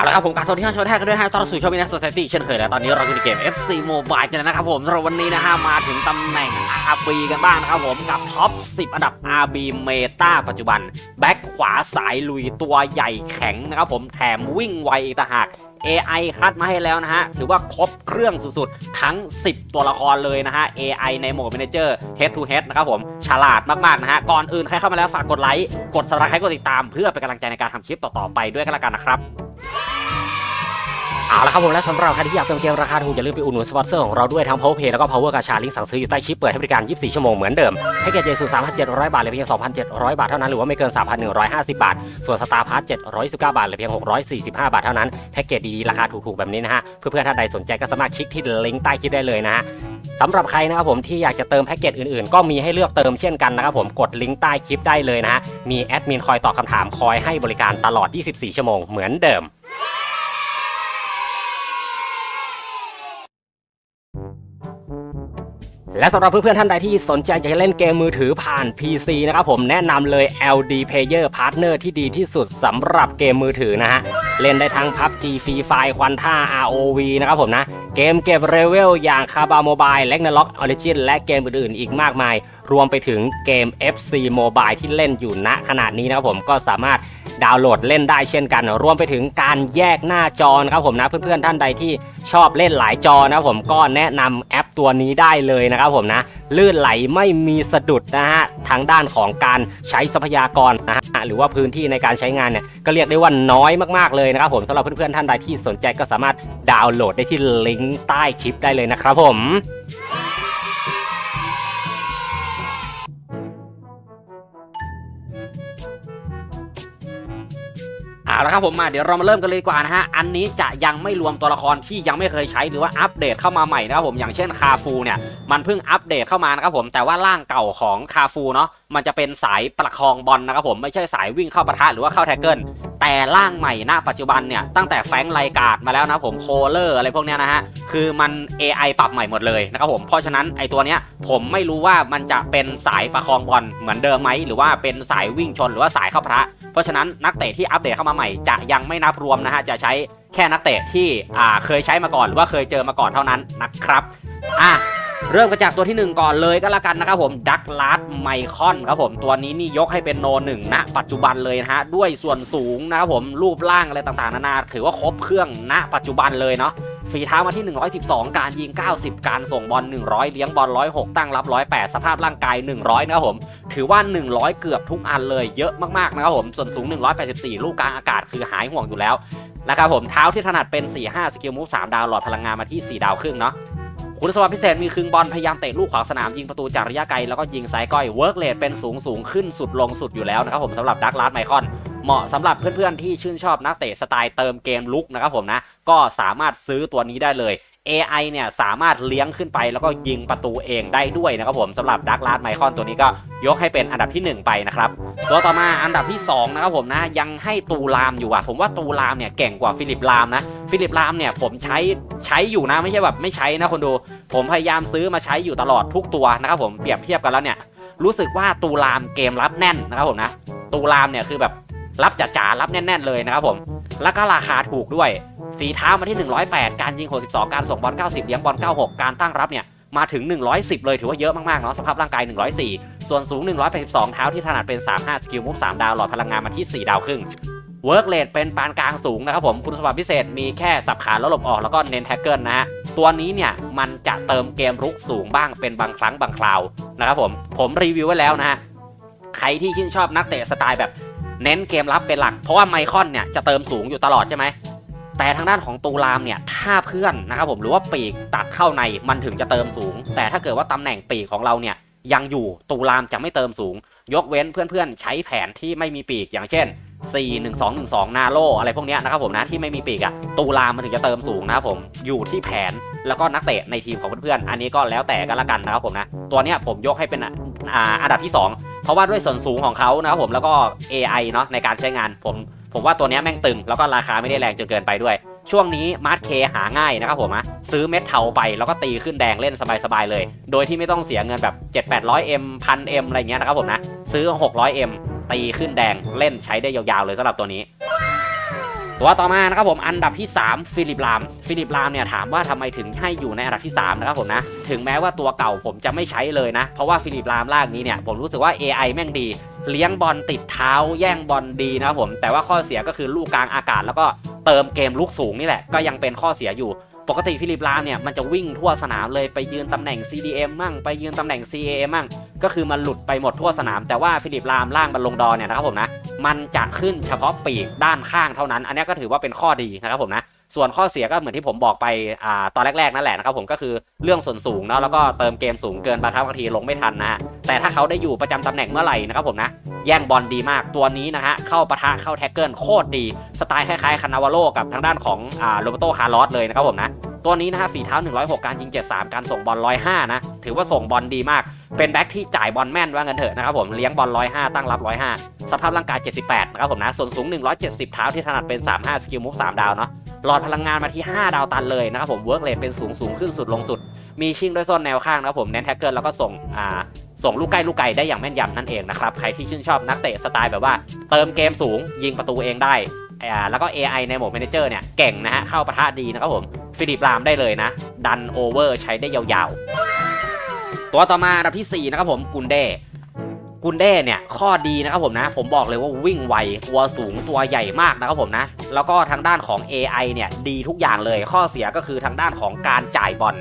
เอาละครับผมการสวัสดีท่านชมแท้กันด้วยฮะตอนรับสู่ชมวินัสโซซตี้เช่นเคยแล้วตอนนี้เราอยู่ในเกม FC Mobile กันนะครับผมสำหรับวันนี้นะฮะมาถึงตำแหน่ง RB กันบ้างนะครับผมกับท็อป 10 อันดับ RB Meta ปัจจุบัน แบ็คขวาสายลุยตัวใหญ่แข็งนะครับผมแถมวิ่งไวอีกต่างหาก AI คัดมาให้แล้วนะฮะ ถือว่าครบเครื่องสุดๆ ทั้ง 10 ตัวละครเลยนะฮะ AI ในโหมด Manager Head to Head นะครับผม ฉลาดมากๆ นะฮะ ก่อนอื่นใครเข้ามาแล้วฝากกดไลค์ กด subscribe กดติดตามเพื่อเป็นกำลังใจในการทำคลิปต่อๆ ไปด้วยกันละกันนะครับ เอาละครับผมและสำหรับใครที่อยากเติมเกมราคาถูกอย่าลืมไปอุดหนุนสปอนเซอร์ของเราด้วยทั้ง Power Pay แล้วก็ Power กาชาลิงก์สั่งซื้ออยู่ใต้คลิปเปิดให้บริการ 24 ชั่วโมงเหมือนเดิมแพ็กเกจเจสู3,700 บาทเหลือเพียง 2,700 บาทเท่านั้นหรือว่าไม่เกิน 3,150 บาท ส่วนสตาร์พาร์ท719 บาทเหลือเพียง 645 บาทเท่านั้นแพ็กเกจดีๆราคาถูกๆแบบนี้นะฮะเพื่อนๆท่านใดสนใจก็สามารถคลิกที่ลิงก์ใต้คลิปได้เลยนะฮะสำหรับใครนะครับผมที่อยากจะเติมแพ็กเกจอื่นๆ ก็มีให้เลือกเติมเช่นกันนะครับผมกดลิงก์ใต้คลิปได้เลยนะฮะมีแอดมินคอยตอบคำถามคอยให้บริการตลอด 24 ชั่วโมงเหมือนเดิม และสำหรับเพื่อนๆท่านใดที่สนใจอยากจะเล่นเกมมือถือผ่าน PC นะครับผมแนะนำเลย LD Player Partner ที่ดีที่สุดสำหรับเกมมือถือนะฮะ เล่นได้ทั้ง PUBG Free Fire ควันท่า ROV นะครับผมนะ เกมเก็บเรเวลอย่างคาบาโมบายและ n a l o g Origin และเกมอื่นๆอีกมากมาย รวมไปถึงเกม FC Mobile ที่เล่นอยู่ณขณะนี้นะครับผมก็สามารถดาวน์โหลดเล่นได้เช่นกัน รวมไปถึงการแยกหน้าจอนะครับผมนะเพื่อนๆท่านใดที่ชอบเล่นหลายจอนะครับผมก็แนะนำแอปตัวนี้ได้เลยนะครับผมนะลื่นไหลไม่มีสะดุดนะฮะทางด้านของการใช้ทรัพยากรนะฮะหรือว่าพื้นที่ในการใช้งานเนี่ยก็เรียกได้ว่าน้อยมากๆเลยนะครับผมสำหรับเพื่อนๆท่านใดที่สนใจก็สามารถดาวน์โหลดได้ที่ลิงก์ใต้คลิปได้เลยนะครับผม เอาละครับผมมาเดี๋ยวเรามาเริ่มกันเลยดีกว่านะฮะอันนี้จะยังไม่รวมตัวละครที่ยังไม่เคยใช้หรือว่าอัปเดตเข้ามาใหม่นะครับผมอย่างเช่นคาฟูเนี่ยมันเพิ่งอัปเดตเข้ามานะครับผมแต่ว่าร่างเก่าของคาฟูเนาะมันจะเป็นสายประคองบอลนะครับผมไม่ใช่สายวิ่งเข้าปะทะหรือว่าเข้าแท็กเกิลแต่ร่างใหม่ณปัจจุบันเนี่ยตั้งแต่แฟงไลกาดมาแล้วนะผมโคเลอร์อะไรพวกเนี้ยนะฮะคือมัน AI ปรับใหม่หมดเลยนะครับผมเพราะฉะนั้นไอตัวเนี้ยผมไม่รู้ว่ามันจะเป็นสายประคองบอลเหมือนเดิมไหมหรือว่าเป็นสายวิ่งชนหรือว่าสายเข้าปะทะ เพราะฉะนั้นนักเตะที่อัปเดตเข้ามาใหม่จะยังไม่นับรวมนะฮะจะใช้แค่นักเตะที่อ่าเคยใช้มาก่อนหรือว่าเคยเจอมาก่อนเท่านั้นนะครับอะเริ่มกันจากตัวที่ 1 ก่อนเลยก็แล้วกันนะครับผมดักลาสไมคอนครับผมตัวนี้นี่ยกให้เป็นโนหนึ่งณปัจจุบันเลยนะฮะด้วยส่วนสูงนะครับผมรูปร่างอะไรต่างๆนานาถือว่าครบเครื่องณปัจจุบันเลยเนาะ ฝีเท้ามาที่ 112 การยิง 90 การส่งบอล 100 เลี้ยงบอล 106 ตั้งรับ 108 สภาพร่างกาย 100 นะครับผม ถือว่า 100 เกือบทุกอันเลยเยอะมากๆนะครับผม ส่วนสูง 184 ลูกกลางอากาศคือหายห่วงอยู่แล้วนะครับผม เท้าที่ถนัดเป็น 4-5 สกิลมูฟ 3 ดาวหลอดพลังงานมาที่ 4 ดาวครึ่งเนาะคุณสมบัติพิเศษมีครึ่งบอลพยายามเตะลูกขวางสนามยิงประตูจากระยะไกลแล้วก็ยิงสายก้อยเวิร์กเลทเป็นสูงสูงขึ้นสุดลงสุดอยู่แล้วนะครับผมสำหรับดักลาสไมคอน เหมาะสำหรับเพื่อนๆที่ชื่นชอบนักเตะสไตล์เติมเกมลุกนะครับผมนะ ก็สามารถซื้อตัวนี้ได้เลย AI เนี่ยสามารถเลี้ยงขึ้นไปแล้วก็ยิงประตูเองได้ด้วยนะครับผมสำหรับดักลาสไมคอนตัวนี้ก็ยกให้เป็นอันดับที่ 1 ไปนะครับตัวต่อมาอันดับที่ 2 นะครับผมนะยังให้ตูลามอยู่อะผมว่าตูลามเนี่ยเก่งกว่าฟิลิปลามนะฟิลิปลามเนี่ยผมใช้ใช้อยู่นะไม่ใช่แบบไม่ใช้นะคนดู ผมพยายามซื้อมาใช้อยู่ตลอดทุกตัวนะครับผมเปรียบเทียบกันแล้วเนี่ยรู้สึกว่าตูลามเกมรับแน่นนะครับผมนะตูลามเนี่ยคือแบบ รับจ๋าๆรับแน่น ๆ เลยนะครับผม แล้วก็ราคาถูกด้วย ฝีเท้ามาที่ 108 การยิง 62 การส่งบอล 90 เลี้ยงบอล 96 การตั้งรับเนี่ยมาถึง 110 เลยถือว่าเยอะมากๆเนาะสภาพร่างกาย 104 ส่วนสูง 182 เท้าที่ถนัดเป็น 35 สกิลมุฟ3ดาวหลอดพลังงานมาที่ 4 ดาวครึ่งเวิร์กเลดเป็นปานกลางสูงนะครับผมคุณสมบัติพิเศษมีแค่สับขาแล้วหลบออกแล้วก็เน้นแท็กเกิลนะฮะตัวนี้เนี่ยมันจะเติมเกมรุกสูงบ้างเป็นบางครั้งบางคราวนะครับผมผมรีวิวไว้แล้วนะฮะใครที่ชื่นชอบนักเตะสไตล์แบบ เน้นเกมรับเป็นหลัก เพราะว่าไมคอนเนี่ยจะเติมสูงอยู่ตลอดใช่ไหมแต่ทางด้านของตูรามเนี่ยถ้าเพื่อนนะครับผมหรือว่าปีกตัดเข้าในมันถึงจะเติมสูง แต่ถ้าเกิดว่าตำแหน่งปีกของเราเนี่ยยังอยู่ตูรามจะไม่เติมสูง ยกเว้นเพื่อนๆใช้แผนที่ไม่มีปีกอย่างเช่น 4 1 2 1 2 นาโลอะไรพวกนี้นะครับผมนะที่ไม่มีปีกอะตูรามมันถึงจะเติมสูงนะครับผมอยู่ที่แผนแล้วก็นักเตะในทีมของเพื่อนๆอันนี้ก็แล้วแต่กันละกันนะครับผมนะตัวเนี้ยผมยกให้เป็นอ่าอันดับที่ 2 เพราะว่าด้วยส่วนสูงของเขานะครับผมแล้วก็ AI เนาะในการใช้งานผมผมว่าตัวนี้แม่งตึง แล้วก็ราคาไม่ได้แรงจนเกินไปด้วย ช่วงนี้มาร์ทเคหาง่ายนะครับผมนะซื้อเม็ดเทาไปแล้วก็ตีขึ้นแดงเล่นสบายๆเลย โดยที่ไม่ต้องเสียเงินแบบ 7 8 0 0 M พัน M อะไรเงี้ยนะครับผมนะซื้อ 600 M ตีขึ้นแดงเล่นใช้ได้ยาวๆเลยสำหรับตัวนี้ ตัวต่อมานะครับผมอันดับที่ 3 ฟิลิปลามฟิลิปลามเนี่ยถามว่าทำไมถึงให้อยู่ในอันดับที่ 3 นะครับผมนะถึงแม้ว่าตัวเก่าผมจะไม่ใช้เลยนะ เพราะว่าฟิลิปลามล่างนี้เนี่ยผมรู้สึกว่า AI แม่งดี เลี้ยงบอลติดเท้า แย่งบอลดีนะครับผมแต่ว่าข้อเสียก็คือลูกกลางอากาศแล้วก็เติมเกมลุกสูงนี่แหละก็ยังเป็นข้อเสียอยู่ ปกติฟิลิปลามเนี่ยมันจะวิ่งทั่วสนามเลยไปยืนตำแหน่ง CDM มั่งไปยืนตำแหน่ง CAM มั่งก็คือมันหลุดไปหมดทั่วสนาม แต่ว่าฟิลิปลามล่างบอลลงดอนเนี่ยนะครับผมนะมันจะขึ้นเฉพาะปีกด้านข้างเท่านั้น อันนี้ก็ถือว่าเป็นข้อดีนะครับผมนะ ส่วนข้อเสียก็เหมือนที่ผมบอกไปอ่าตอนแรกๆนั่นแหละนะครับผมก็คือเรื่องส่วนสูงเนาะแล้วก็เติมเกมสูงเกินบางครั้งบางทีลงไม่ทันนะฮะแต่ถ้าเขาได้อยู่ประจำตำแหน่งเมื่อไหร่นะครับผมนะแย่งบอลดีมากตัวนี้นะฮะเข้าปะทะเข้าแท็กเกิลโคตรดี สไตล์คล้ายๆคานาวาโลกับทางด้านของอ่าโรเบโตคาร์ลอสเลยนะครับผมนะตัวนี้นะฮะฝีเท้า 106 การยิง 73 การส่งบอล 105 นะ ถือว่าส่งบอลดีมาก เป็นแบ็คที่จ่ายบอลแม่นว่างันเถอะนะครับผม เลี้ยงบอล 105 ตั้งรับ 105 สภาพร่างกาย 78 นะครับผมนะ ส่วนสูง 170 เท้าที่ถนัดเป็น 35 สกิลมุก3ดาวเนาะ หลอดพลังงานมาที่ 5 ดาวตันเลยนะครับผมเวิร์กเลทเป็นสูงสูงขึ้นสุดลงสุด มีชิงด้วยโซนแนวข้างนะครับผมเน้นแท็กเกิลแล้วก็ส่งอ่าส่งลูกใกล้ลูกไกลได้อย่างแม่นยำนั่นเองนะครับ ใครที่ชื่นชอบนักเตะสไตล์แบบว่า เติมเกมสูงยิงประตูเองได้อ่าแล้วก็ AI ในโหมด Manager เนี่ยเก่งนะฮะเข้าประทะดีนะครับผมฟิลิปรามได้เลยนะ ดันโอเวอร์ใช้ได้ยาวๆ ตัวต่อมาอันดับทีสี่4 นะครับผมกุนเด กุนเด้เนี่ยข้อดีนะครับผมนะ ผมบอกเลยว่าวิ่งไวตัวสูงตัวใหญ่มากนะครับผมนะ แล้วก็ทางด้านของ AI เนี่ยดีทุกอย่างเลยข้อเสียก็คือทางด้านของการจ่ายบอล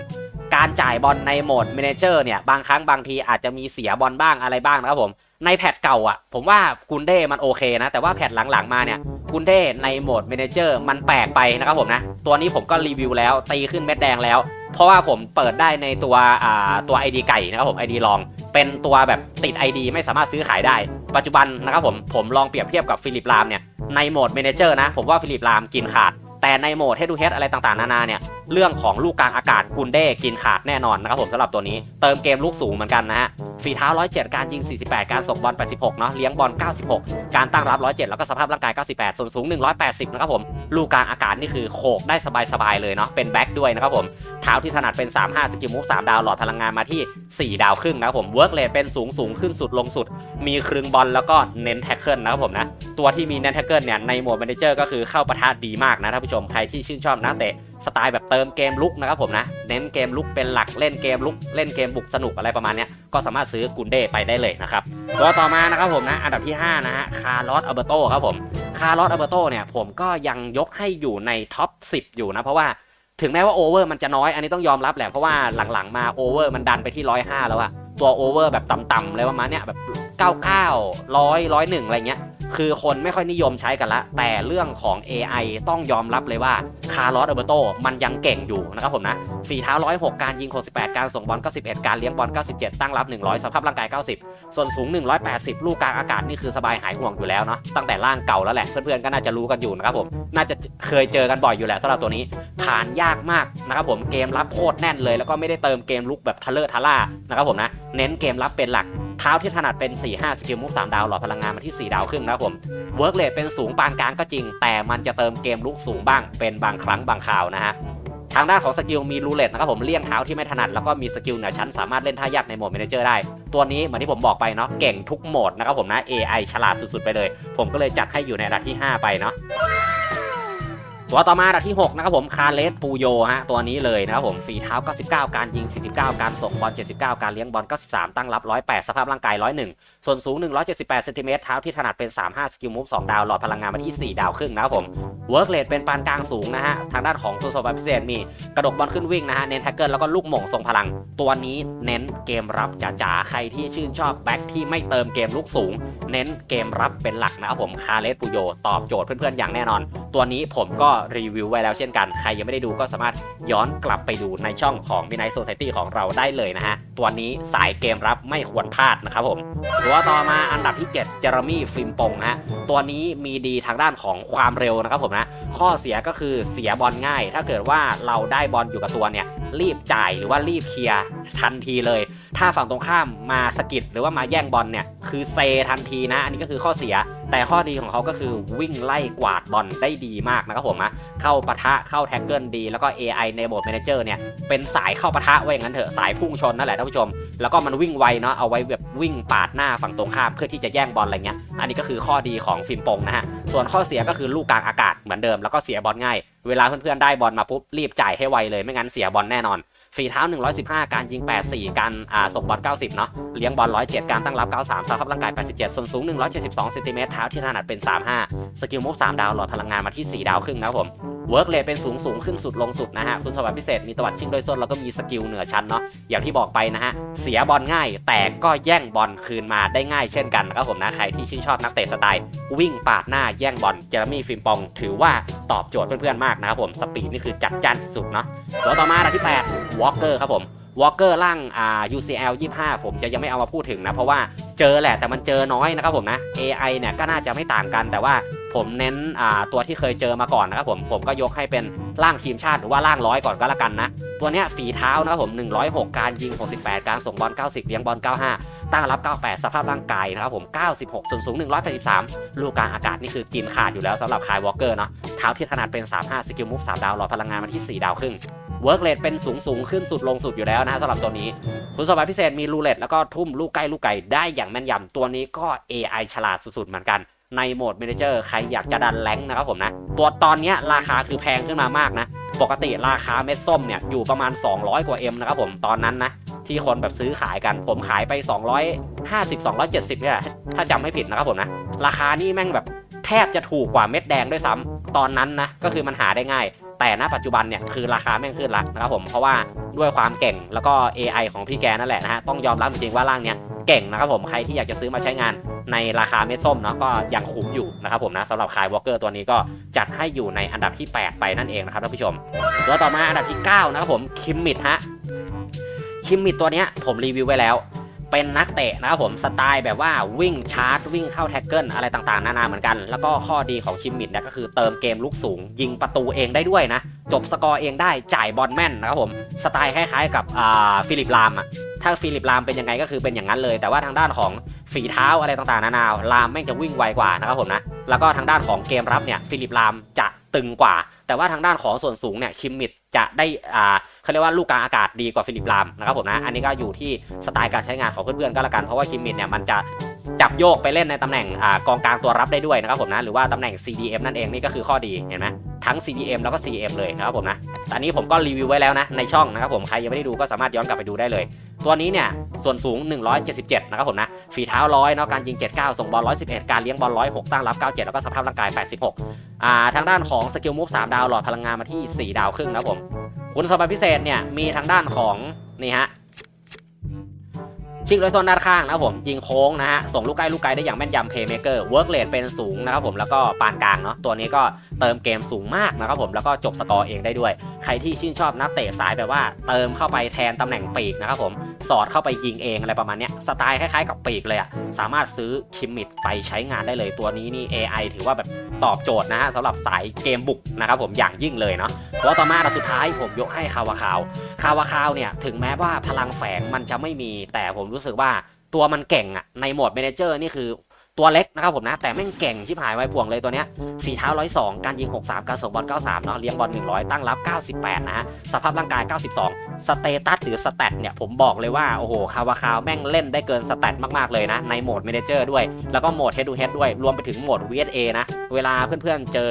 การจ่ายบอลในโหมด Manager เนี่ยบางครั้งบางทีอาจจะมีเสียบอลบ้างอะไรบ้างนะครับผมในแพทเก่าอะผมว่ากุนเด้มันโอเคนะ แต่ว่าแพทหลังๆมาเนี่ยกุนเด้ในโหมด Manager มันแปลกไปนะครับผมนะ ตัวนี้ผมก็รีวิวแล้วตีขึ้นเม็ดแดงแล้ว เพราะว่าผมเปิดได้ในตัวอ่าตัว ID ไก่นะครับผม ID ลอง เป็นตัวแบบติด ID ไม่สามารถซื้อขายได้ ปัจจุบันนะครับผม ผมลองเปรียบเทียบกับฟิลิปลามเนี่ย ในโหมด Manager นะ ผมว่าฟิลิปลามกินขาด แต่ในโหมด Head to Head อะไรต่างๆ นานาเนี่ย เรื่องของลูกกลางอากาศกุนเด้กินขาดแน่นอนนะครับผมสำหรับตัวนี้ เติมเกมลูกสูงเหมือนกันนะฮะ ฝีเท้า 107 การยิง 48 การส่งบอล 86 เนาะ เลี้ยงบอล 96 การตั้งรับ 107 แล้วก็สภาพร่างกาย 98 ส่วนสูง 180 นะครับผม ลูกกลางอากาศนี่คือโขกได้สบายๆเลยเนาะ เป็นแบ็คด้วยนะครับผม เท้าที่ถนัดเป็น 35 สกิลมูฟ3ดาวหลอดพลังงานมาที่ 4 ดาวครึ่งนะครับผมเวิร์กเลทเป็นสูงสูงขึ้นสุดลงสุด มีครึ่งบอลแล้วก็เน้นแท็กเกิลนะครับผมนะ ตัวที่มีเน้นแท็กเกิลเนี่ยในโหมด Manager ก็คือเข้าประทะดีมากนะท่านผู้ชมใครที่ชื่นชอบนักเตะสไตล์แบบเติมเกมลุกนะครับผมนะ เน้นเกมลุกเป็นหลักเล่นเกมลุกเล่นเกมบุกสนุกอะไรประมาณนี้ก็สามารถซื้อกุนเดไปได้เลยนะครับตัวต่อมานะครับผมนะอันดับที่ 5 นะฮะคาร์ลอสอัลเบโตครับผมคาร์ลอสอัลเบโตเนี่ยผมก็ยังยกให้อยู่ในท็อป10 อยู่นะเพราะว่า ถึงแม้ว่าโอเวอร์มันจะน้อย อันนี้ต้องยอมรับแหละ เพราะว่าหลังๆมาโอเวอร์มันดันไปที่ร้อยห้าแล้วอะตัวโอเวอร์แบบต่ำๆเลยประมาณเนี้ยแบบเก้าเก้าร้อยร้อยหนึ่งอะไรเงี้ย คือคนไม่ค่อยนิยมใช้กันละ แต่เรื่องของ AI ต้องยอมรับเลยว่าคาร์ลอสอัลเบโตมันยังเก่งอยู่นะครับผมนะฝีเท้า 106 การยิง 68 การส่งบอล 91 การเลี้ยงบอล 97 ตั้งรับ 100 สภาพร่างกาย 90 ส่วนสูง 180 ลูกกลางอากาศนี่คือสบายหายห่วงอยู่แล้วเนาะตั้งแต่ร่างเก่าแล้วแหละ เพื่อนๆก็น่าจะรู้กันอยู่นะครับผมน่าจะเคยเจอกันบ่อยอยู่แหละสำหรับตัวนี้ผ่านยากมากนะครับผมเกมรับโคตรแน่นเลย แล้วก็ไม่ได้เติมเกมลุกแบบทะเลอร์ทะล่านะครับผมนะเน้นเกมรับเป็นหลัก เท้าที่ถนัดเป็น 4-5 สกิลมุก3ดาวหลอดพลังงานมาที่ 4 ดาวครึ่งนะครับผมเวิร์กเลทเป็นสูงปานกลางก็จริง แต่มันจะเติมเกมลุกสูงบ้างเป็นบางครั้งบางคราวนะฮะทางด้านของสกิลมีรูเลตนะครับผมเลี่ยงเท้าที่ไม่ถนัดแล้วก็มีสกิลเหนือชั้นสามารถเล่นท่ายากในโหมด Manager ได้ ตัวนี้เหมือนที่ผมบอกไปเนาะเก่งทุกโหมดนะครับผมนะ AI ฉลาดสุดๆไปเลย ผมก็เลยจัดให้อยู่ในอันดับที่ 5 ไปเนาะ ตัวต่อมาอันดับที่ 6 นะครับผม คาเลสปูโยฮะ ตัวนี้เลยนะครับผมฝีเท้า 99 การยิง 49 การส่งบอล 79 การเลี้ยงบอล 93 ตั้งรับ 108 สภาพร่างกาย 101 ส่วนสูง 178เซนติเมตรเท้าที่ถนัดเป็น 35 สกิลมูฟ 2 ดาว หลอดพลังงานมาที่ 4 ดาวครึ่งนะครับผมเวิร์กเลทเป็นปานกลางสูงนะฮะ ทางด้านของตัวสมบัติพิเศษมีกระดกบอลขึ้นวิ่งนะฮะ เน้นแท็กเกิลแล้วก็ลูกหม่งทรงพลัง ตัวนี้เน้นเกมรับจ๋าๆ ใครที่ชื่นชอบแบ็คที่ไม่เติมเกมลูกสูง เน้นเกมรับเป็นหลักนะครับผม คาเลสปูโยตอบโจทย์เพื่อนๆอย่างแน่นอนตัวนี้ผมก็รีวิวไว้แล้วเช่นกัน ใครยังไม่ได้ดูก็สามารถย้อนกลับไปดูในช่องของ Midnight Society ของเราได้เลยนะฮะ ตัวนี้สายเกมรับไม่ควรพลาดนะครับผม ตัวต่อมาอันดับที่ 7 เจอร์มี่ฟิมปงฮะ ตัวนี้มีดีทางด้านของความเร็วนะครับผมนะ ข้อเสียก็คือเสียบอลง่าย ถ้าเกิดว่าเราได้บอลอยู่กับตัวเนี่ยรีบจ่ายหรือว่ารีบเคลียร์ทันทีเลย ถ้าฝั่งตรงข้ามมาสกิดหรือว่ามาแย่งบอลเนี่ยคือเซทันทีนะ อันนี้ก็คือข้อเสีย แต่ข้อดีของเขาก็คือวิ่งไล่กวาดบอลได้ดีมากนะครับผมนะเข้าปะทะเข้าแท็กเกิลดี แล้วก็ AI ในโหมดแมเนเจอร์เนี่ยเป็นสายเข้าปะทะไว้อย่างนั้นเถอะสายพุ่งชนนั่นแหละท่านผู้ชม แล้วก็มันวิ่งไวเนาะเอาไว้แบบวิ่งปาดหน้าฝั่งตรงข้ามเพื่อที่จะแย่งบอลอะไรเงี้ยอันนี้ก็คือข้อดีของฟิล์มปงนะฮะส่วนข้อเสียก็คือลูกกลางอากาศเหมือนเดิมแล้วก็เสียบอลง่าย เวลาเพื่อนๆได้บอลมาปุ๊บรีบจ่ายให้ไวเลยไม่งั้นเสียบอลแน่นอน ฝีเท้า 115 การยิง 84 การอ่าส่งบอล 90 เนาะเลี้ยงบอล 107 การตั้งรับ 93สภาพร่างกาย 87 ส่วนสูง 172เซนติเมตรเท้าที่ถนัดเป็น 35 สกิลมุก3ดาวหลอดพลังงานมาที่ 4 ดาวครึ่งนะครับผมเวิร์กเลทเป็นสูงสูงขึ้นสุดลงสุดนะฮะ คุณสมบัติพิเศษมีตวัดชิงโดยส้นแล้วก็มีสกิลเหนือชั้นเนาะอย่างที่บอกไปนะฮะ เสียบอลง่าย แต่ก็แย่งบอลคืนมาได้ง่ายเช่นกันนะครับผมนะ ใครที่ชื่นชอบนักเตะสไตล์ วิ่งปาดหน้าแย่งบอลเจอร์มี่ฟิมปอง ถือว่าตอบโจทย์เพื่อนๆมากนะครับผมสปีดนี่คือจัดจ้านสุดเนาะ ตัวต่อมาอันดับที่8 Walker ครับผมวอลเกอร์ล่างอ่า UCL 25 ผมจะยังไม่เอามาพูดถึงนะ เพราะว่าเจอแหละแต่มันเจอน้อยนะครับผมนะ AI เนี่ยก็น่าจะไม่ต่างกัน แต่ว่าผมเน้นอ่าตัวที่เคยเจอมาก่อนนะครับผมผมก็ยกให้เป็นล่างทีมชาติหรือว่าล่างร้อยก่อนก็แล้วกันนะ ตัวเนี้ยฝีเท้านะครับผม 106 การยิง 68 การส่งบอล 90 เลี้ยงบอล 95 ตั้งรับ 98 สภาพร่างกายนะครับผม 96 ส่วนสูง 183 ลูกกลางอากาศนี่คือกินขาดอยู่แล้วสำหรับคายวอลเกอร์เนาะเท้าที่ถนัดเป็น 35 สกิลมุก3ดาวหลอดพลังงานมาที่ 4 ดาวครึ่งเวิร์กเลทเป็นสูงสูงขึ้นสุดลงสุดอยู่แล้วนะฮะสำหรับตัวนี้ คุณสมบัติพิเศษมีรูเลตแล้วก็ทุ่มลูกใกล้ลูกไก่ได้อย่างแม่นยำตัวนี้ก็ AI ฉลาดสุดๆเหมือนกันในโหมด Manager ใครอยากจะดันแรงนะครับผมนะ ตัวตอนนี้ราคาคือแพงขึ้นมามากนะ ปกติราคาเม็ดส้มเนี่ยอยู่ประมาณ 200 กว่า M นะครับผมตอนนั้นนะ ที่คนแบบซื้อขายกัน ผมขายไป 250 270เนี่ยถ้าจำไม่ผิดนะครับผมนะ ราคานี่แม่งแบบแทบจะถูกกว่าเม็ดแดงด้วยซ้ำตอนนั้นนะก็คือมันหาได้ง่าย แต่ณปัจจุบันเนี่ยคือราคาแม่งขึ้นละนะครับผมเพราะว่าด้วยความเก่งแล้วก็ AI ของพี่แกนั่นแหละนะฮะต้องยอมรับจริงๆว่าร่างเนี้ยเก่งนะครับผมใครที่อยากจะซื้อมาใช้งานในราคาเม็ดส้มเนาะก็ยังคุ้มอยู่นะครับผมนะสำหรับคายวอลเกอร์ตัวนี้ก็จัดให้อยู่ในอันดับที่ 8 ไปนั่นเองนะครับท่านผู้ชม ตัวต่อมาอันดับที่ 9 นะครับผมคิมมิดฮะ คิมมิดตัวเนี้ยผมรีวิวไว้แล้ว เป็นนักเตะนะครับผมสไตล์แบบว่าวิ่งชาร์จ วิ่งเข้าแท็กเกิลอะไรต่างๆ นานาเหมือนกัน แล้วก็ข้อดีของคิมมิดเนี่ยก็คือเติมเกมลุกสูง ยิงประตูเองได้ด้วยนะ จบสกอร์เองได้จ่ายบอลแม่นนะครับผมสไตล์คล้ายๆกับอ่าฟิลิปลามอะถ้าฟิลิปลามเป็นยังไงก็คือเป็นอย่างนั้นเลย แต่ว่าทางด้านของฝีเท้าอะไรต่างๆนานาลามแม่งจะวิ่งไวกว่านะครับผมนะแล้วก็ทางด้านของเกมรับเนี่ยฟิลิปลามจะตึงกว่า แต่ว่าทางด้านของส่วนสูงเนี่ยคิมมิดจะได้อ่าเขาเรียกว่าลูกกลางอากาศดีกว่าฟิลิปลามนะครับผมนะอันนี้ก็อยู่ที่สไตล์การใช้งานของเพื่อนๆก็แล้วกันเพราะว่าคิมมิดเนี่ยมันจะจับโยกไปเล่นในตำแหน่งอ่ากองกลางตัวรับได้ด้วยนะครับผมนะหรือว่าตำแหน่ง CDM นั่นเองนี่ก็คือข้อดีเห็นไหมทั้ง CDM แล้วก็ CM เลยนะครับผมนะแต่อันนี้ผมก็รีวิวไว้แล้วนะในช่องนะครับผมใครยังไม่ได้ดูก็สามารถย้อนกลับไปดูได้เลย ตัวนี้เนี่ยส่วนสูง 177 นะครับผมนะฝีเท้าร้อยเนาะการยิง 79 ส่งบอล 111 การเลี้ยงบอล 106 ตั้งรับ 97 แล้วก็สภาพร่างกาย 86 อ่าทางด้านของสกิลมูฟ3ดาวหลอดพลังงานมาที่ 4 ดาวครึ่งนะครับผมคุณสมบัติพิเศษเนี่ยมีทางด้านของนี่ฮะ ชิงโดยโซนด้านข้างนะผมยิงโค้งนะฮะส่งลูกใกล้ลูกไกลได้อย่างแม่นยำเพย์เมเกอร์เวิร์กเลทเป็นสูงนะครับผมแล้วก็ปานกลางเนาะตัวนี้ก็เติมเกมสูงมากนะครับผมแล้วก็จบสกอร์เองได้ด้วย ใครที่ชื่นชอบนักเตะสายแบบว่า เติมเข้าไปแทนตำแหน่งปีกนะครับผมสอดเข้าไปยิงเองอะไรประมาณเนี้ยสไตล์คล้ายๆกับปีกเลยอะสามารถซื้อคิมมิดไปใช้งานได้เลยตัวนี้นี่ AI ถือว่าแบบตอบโจทย์นะฮะสำหรับสายเกมบุกนะครับผมอย่างยิ่งเลยเนาะเพราะต่อมาอันดับสุดท้ายผมยกให้คาวาคาวคาวาคาวเนี่ยถึงแม้ว่าพลังแฝงมันจะไม่มีแต่ผมรูู้้สึกว่าตัวมันเก่งอะในโหมดเมเนเจอร์นี่คือตัวเล็กนะครับผมนะ แต่แม่งเก่งชิบหายไวป่วงเลยตัวเนี้ยฝีเท้า 102 การยิง 63 การส่งบอล 93 เนาะเลี้ยงบอล 100 ตั้งรับ 98 นะฮะสภาพร่างกาย 92 สเตตัสหรือสแตทเนี่ย ผมบอกเลยว่า โอ้โห คาวาคาวแม่งเล่นได้เกินสแตทมาก ๆ เลยนะ ในโหมดเมเนเจอร์ด้วย แล้วก็โหมด head to head ด้วย รวมไปถึงโหมด VSA นะ เวลาเพื่อนๆเจอ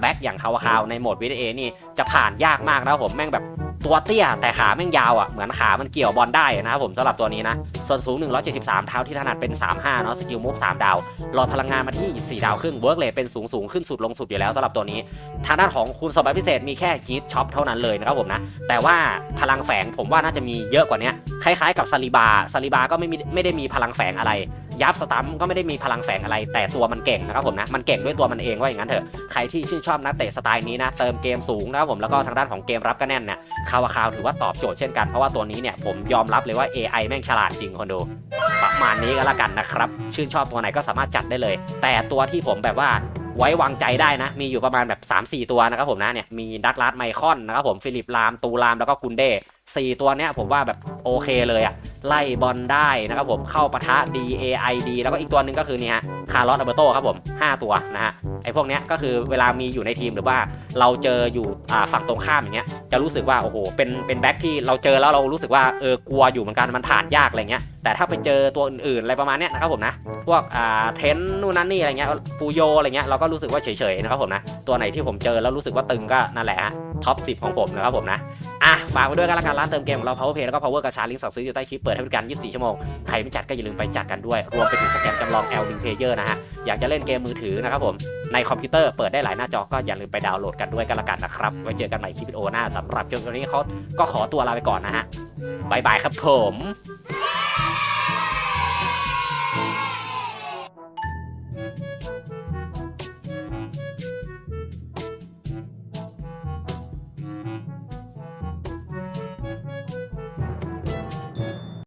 แบ็กอย่างคาวาคาวในโหมด VSA นี่จะผ่านยากมากนะผมแม่งแบบ ตัวเตี้ยแต่ขาแม่งยาวอะเหมือนขามันเกี่ยวบอลได้นะครับผมสำหรับตัวนี้นะ ส่วนสูง 173 เท้าที่ถนัดเป็น 35 เนาะสกิลมูฟ3ดาวหลอดพลังงานมาที่ 4 ดาวครึ่งเวิร์กเลทเป็นสูงสูงขึ้นสุดลงสุดอยู่แล้วสำหรับตัวนี้ ทางด้านของคุณสมบัติพิเศษมีแค่ฮีทช็อปเท่านั้นเลยนะครับผมนะ แต่ว่าพลังแฝงผมว่าน่าจะมีเยอะกว่านี้คล้ายๆกับซาลิบาซาลิบาก็ไม่มีไม่ได้มีพลังแฝงอะไรยับสตัมก็ไม่ได้มีพลังแฝงอะไร แต่ตัวมันเก่งนะครับผมนะมันเก่งด้วยตัวมันเองว่าอย่างนั้นเถอะใครที่ชื่นชอบนักเตะสไตล์นี้นะเติมเกมสูงนะครับผมแล้วก็ทางด้านของเกมรับก็แน่นเนี่ยคาวาคาวถือว่าตอบโจทย์เช่นกันเพราะว่าตัวนี้เนี่ยผมยอมรับเลยว่า AI แม่งฉลาดจริงคนดู ประมาณนี้ก็แล้วกันนะครับชื่นชอบตัวไหนก็สามารถจัดได้เลย แต่ตัวที่ผมแบบว่าไว้วางใจได้นะ มีอยู่ประมาณแบบ 3-4 ตัวนะครับผมนะเนี่ยมีดักลาสไมคอนนะครับผมฟิลิปลามตูลามแล้วก็กุนเดสี่ตัวเนี้ยผมว่าแบบโอเคเลยอะไล่บอลได้นะครับผมเข้าปะทะดี AI ดี แล้วก็อีกตัวหนึ่งก็คือนี่ฮะาร์ลอสอัลเบโตครับผม 5 ตัวนะฮะ ไอ้พวกเนี้ยก็คือเวลามีอยู่ในทีมหรือว่าเราเจออยู่ฝั่งตรงข้ามอย่างเงี้ย จะรู้สึกว่า โอ้โห เป็นเป็นแบ็คที่เราเจอแล้วเรารู้สึกว่า เออ กลัวอยู่เหมือนกัน มันผ่านยากอะไรเงี้ย แต่ถ้าไปเจอตัวอื่นๆอะไรประมาณเนี้ยนะครับผมนะ พวกอ่าเทนนู่นนั่นนี่อะไรเงี้ยปูโยอะไรเงี้ย เราก็รู้สึกว่าเฉยๆนะครับผมนะ ตัวไหนที่ผมเจอแล้วรู้สึกว่าตึงก็นั่นแหละฮะ ท็อป 10 ของผมนะครับผมนะ อะ ฝากไว้ด้วยกันละกันร้านเติมเกมของเรา Power Pay แล้วก็ Power กระชาลิงก์สั่งซื้ออยู่ใต้คลิปเปิดให้บริการ 24 ชั่วโมง ใครไม่จัดก็อย่าลืมไปจัดกันด้วย รวมไปถึงโปรแกรมจำลอง L Link Player นะฮะ อยากจะเล่นเกมมือถือนะครับผม ในคอมพิวเตอร์เปิดได้หลายหน้าจอก็อย่าลืมไปดาวน์โหลดกันด้วยกันละกันนะครับ ไว้เจอกันใหม่คลิปวิดีโอหน้าสำหรับช่วงนี้เขาก็ขอตัวลาไปก่อนนะฮะบายบายครับผม